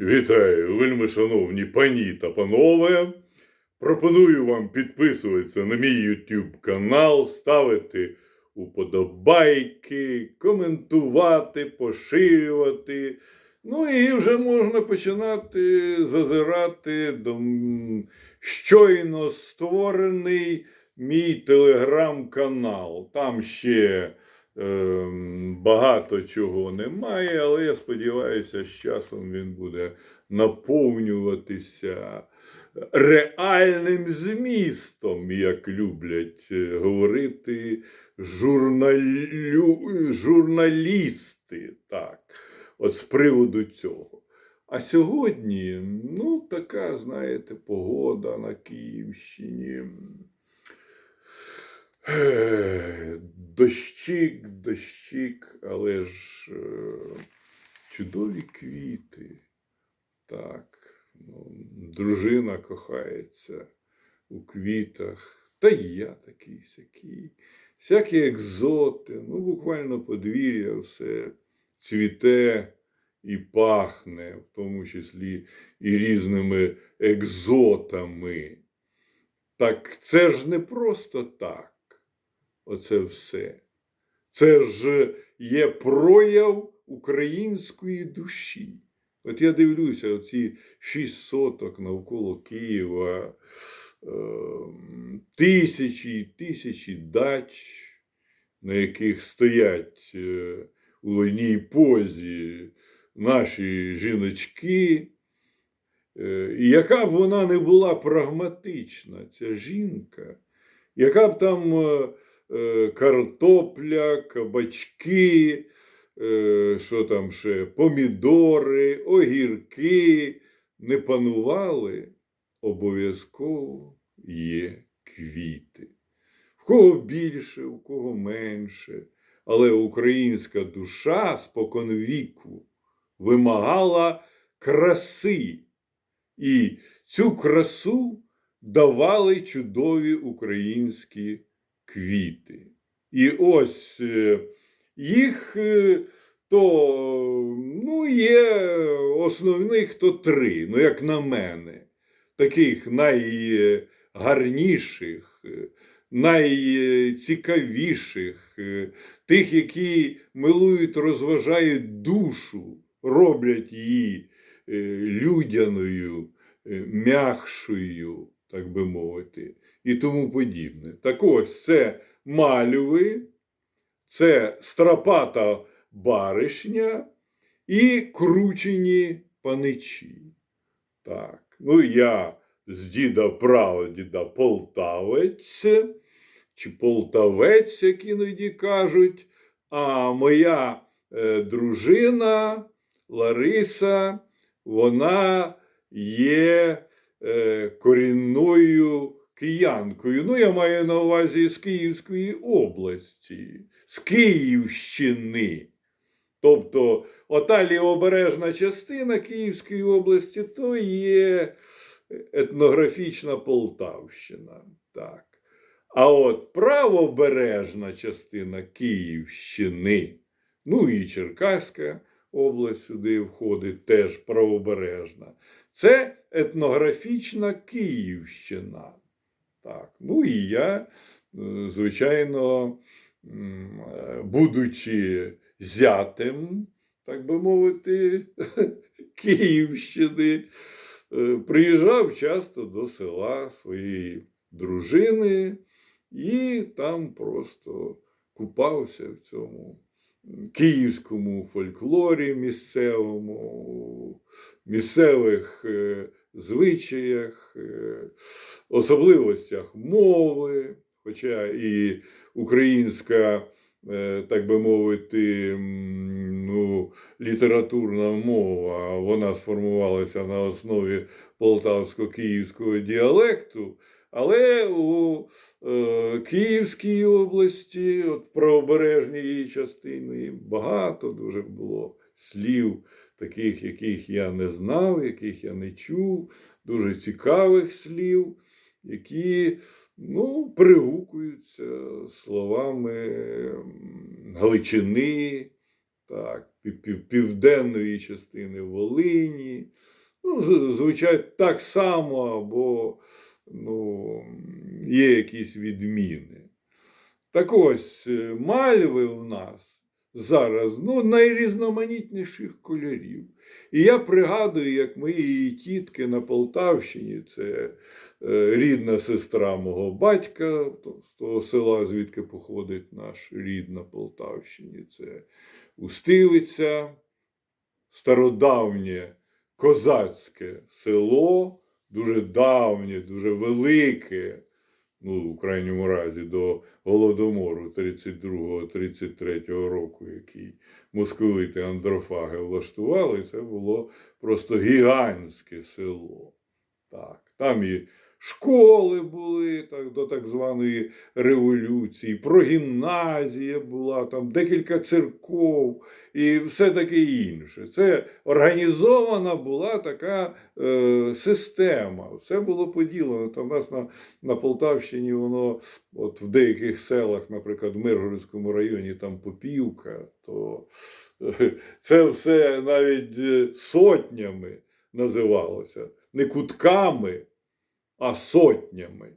Вітаю, вельми шановні пані та панове. Пропоную вам підписуватися на мій YouTube канал, ставити уподобайки, коментувати, поширювати. Ну і вже можна починати зазирати до щойно створений мій телеграм-канал. Там ще багато чого немає, але я сподіваюся, з часом він буде наповнюватися реальним змістом, як люблять е, говорити журналю... журналісти. Так, от з приводу цього. А сьогодні, ну, така, знаєте, погода на Київщині. Дощик, дощик, але ж е, чудові квіти. Так, ну, дружина кохається у квітах. Та й я такий сякий. Всякі екзоти, ну буквально подвір'я все цвіте і пахне, в тому числі і різними екзотами. Так це ж не просто так. Оце все. Це ж є прояв української душі. От я дивлюся, оці шість соток навколо Києва, е, тисячі і тисячі дач, на яких стоять е, у одній позі наші жіночки. Е, І яка б вона не була прагматична, ця жінка, яка б там е, картопля, кабачки, е, що там ще, помідори, огірки не панували, обов'язково є квіти. В кого більше, у кого менше, але українська душа споконвіку вимагала краси. І цю красу давали чудові українські квіти. І ось е, їх е, то ну, є основних то три, ну, як на мене, таких найгарніших, е, найцікавіших, тих, які милують, розважають душу, роблять її людяною, м'якшою, так би мовити, і тому подібне. Так ось це мальви, це страпата баришня і кручені паничі. Так, ну я з діда прадіда полтавець, чи полтавець, як іноді кажуть, а моя е, дружина Лариса, вона є е, корінною киянкою. Ну, я маю на увазі з Київської області, з Київщини. Тобто, ота лівобережна частина Київської області то є етнографічна Полтавщина. Так. А от правобережна частина Київщини, ну і Черкаська область сюди входить теж правобережна. Це етнографічна Київщина. Так. Ну і я, е, звичайно, е, будучи зятем, так би мовити, Київщини, е, приїжджав часто до села своєї дружини і там просто купався в цьому київському фольклорі місцевому, місцевих звичаях, е, особливостях мови, хоча і українська, е, так би мовити, ну, літературна мова, вона сформувалася на основі полтавсько-київського діалекту. Але у е, Київській області, от правобережній її частині, багато дуже було слів, таких, яких я не знав, яких я не чув, дуже цікавих слів, які ну, перегукуються словами Галичини, так, пів- пів- південної частини Волині. Ну, звучать так само, або ну, є якісь відміни. Так ось, е, мальви у нас зараз ну, найрізноманітніших кольорів. І я пригадую, як мої тітки на Полтавщині, це е, рідна сестра мого батька, з того села, звідки походить наш рід на Полтавщині, це Устивиця, стародавнє козацьке село, дуже давнє, дуже велике, ну, в крайньому разі, до Голодомору 32-33 року, який московити андрофаги влаштували, це було просто гігантське село. Так, там і школи були так, до так званої революції, прогімназія була, там декілька церков і все таке інше. Це організована була така е, система. Все було поділено. Там у нас на, на Полтавщині воно, от в деяких селах, наприклад, в Миргородському районі, там Попівка, то е, це все навіть е, сотнями називалося. Не кутками, а сотнями.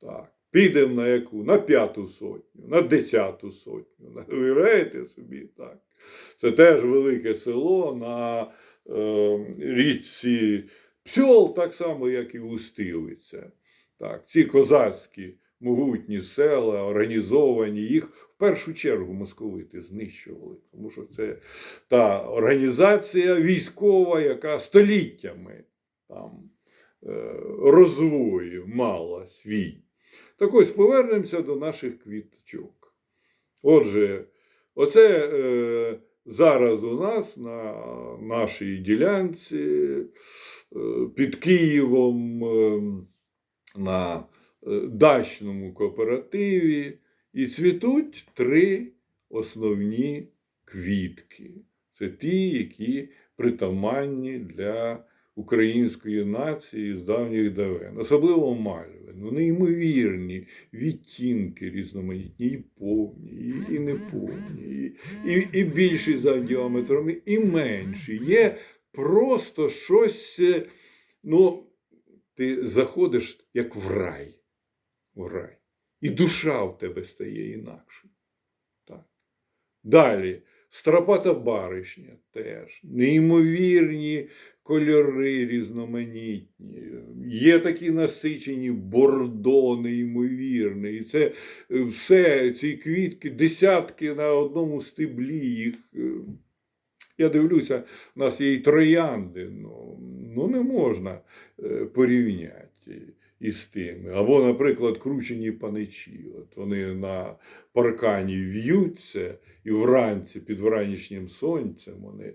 Так. Підемо на яку? На п'яту сотню, на десяту сотню. Уявляєте собі? Так. Це теж велике село на е, річці Псьол, так само, як і Устилиця. Так. Ці козацькі могутні села, організовані, їх в першу чергу московити знищували. Тому що це та організація військова, яка століттями там розвою мала свій. Так ось повернемося до наших квіточок. Отже, оце е, зараз у нас на нашій ділянці е, під Києвом е, на е, дачному кооперативі і цвітуть три основні квітки. Це ті, які притаманні для української нації з давніх давен, особливо мальви. Ну, неймовірні відтінки різноманітні, і повні, і, неповні, і, і, і більші за діаметром, і менші. Є просто щось. е, Ну, ти заходиш як в рай. В рай. І душа в тебе стає інакше. Так. Далі. Стропата баришня теж. Неймовірні кольори різноманітні. Є такі насичені бордо, неймовірне. І це е, все, ці квітки, десятки на одному стеблі їх. е, Я дивлюся, у нас є і троянди. Ну, ну не можна е, порівняти із тими. Або, наприклад, кручені паничі. От вони на паркані в'ються, і вранці під вранішнім сонцем вони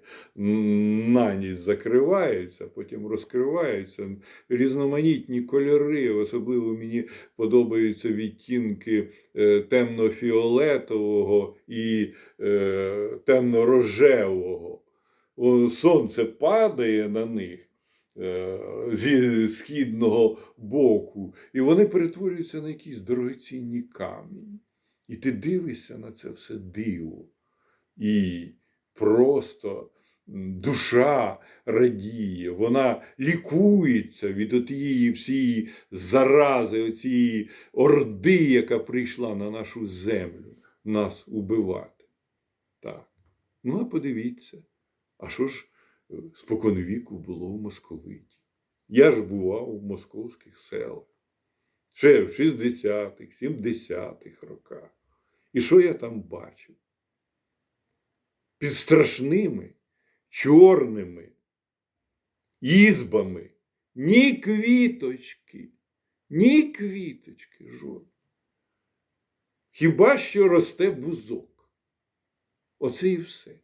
на ніч закриваються, потім розкриваються. Різноманітні кольори, особливо мені подобаються відтінки е, темно-фіолетового і е, темно-рожевого. Сонце падає на них зі східного боку, і вони перетворюються на якісь дорогоцінні камінь. І ти дивишся на це все диво. І просто душа радіє, вона лікується від отієї всієї зарази, оцієї орди, яка прийшла на нашу землю нас убивати. Так. Ну, а подивіться, а що ж е, споконвіку було в московиті? Я ж бував у московських селах ще в 60-х, 70-х роках. І що я там бачив? Під страшними чорними ізбами ні квіточки, ні квіточки жодної. Хіба що росте бузок. Оце і все.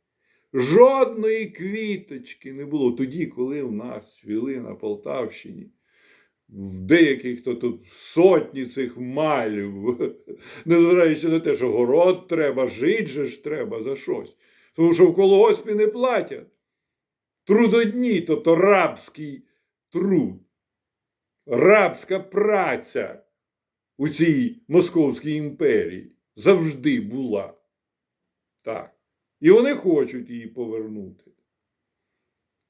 Жодної квіточки не було тоді, коли в нас цвіли на Полтавщині. В деяких то тут сотні цих малів, незважаючи на те, що город треба, жить же ж треба за щось. Тому що в колгоспі не платять. Трудодні, тобто рабський труд, рабська праця у цій Московській імперії завжди була. Так. І вони хочуть її повернути.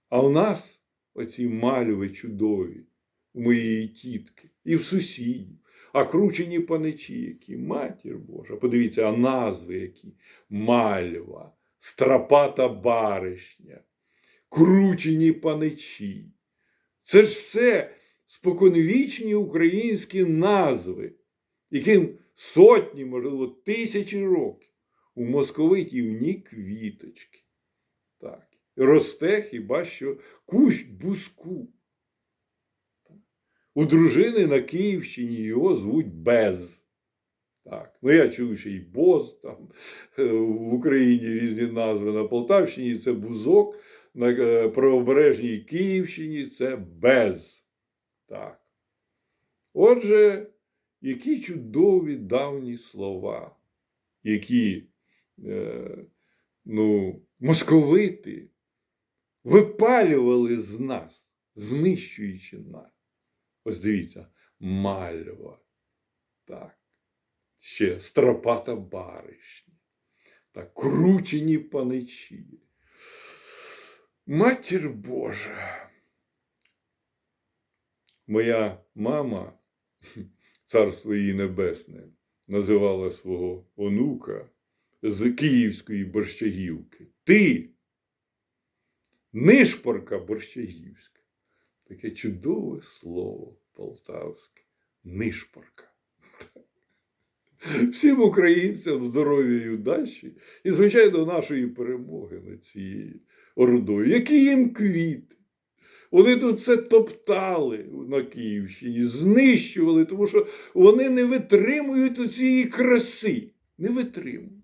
А у нас оці мальви чудові, у моєї тітки, і в сусідів, а кручені паничі, які, матір Божа, подивіться, а назви які: мальва, страпата баришня, кручені паничі. Це ж все споконвічні українські назви, яким сотні, можливо, тисячі років. У московитів ні квіточки. Так. Росте хіба що кущ буску. У дружини на Київщині його звуть Без. Так. Ну, я чую, що і Боз, там е, в Україні різні назви. На Полтавщині це бузок, на е, правобережній Київщині це Без. Так. Отже, які чудові давні слова, які ну, московити випалювали з нас, знищуючи нас. Ось дивіться, мальва. Так. Ще стропата баришня. Так, кручені паничі. Матір Божа. Моя мама, царство її небесне, називала свого онука з Київської борщагівки. Ти, нишпорка борщагівська. Таке чудове слово полтавське. Нишпорка. Всім українцям здоров'я і удачі і, звичайно, нашої перемоги над цією ордою. Які їм квіти. Вони тут це топтали на Київщині, знищували, тому що вони не витримують цієї краси. Не витримують.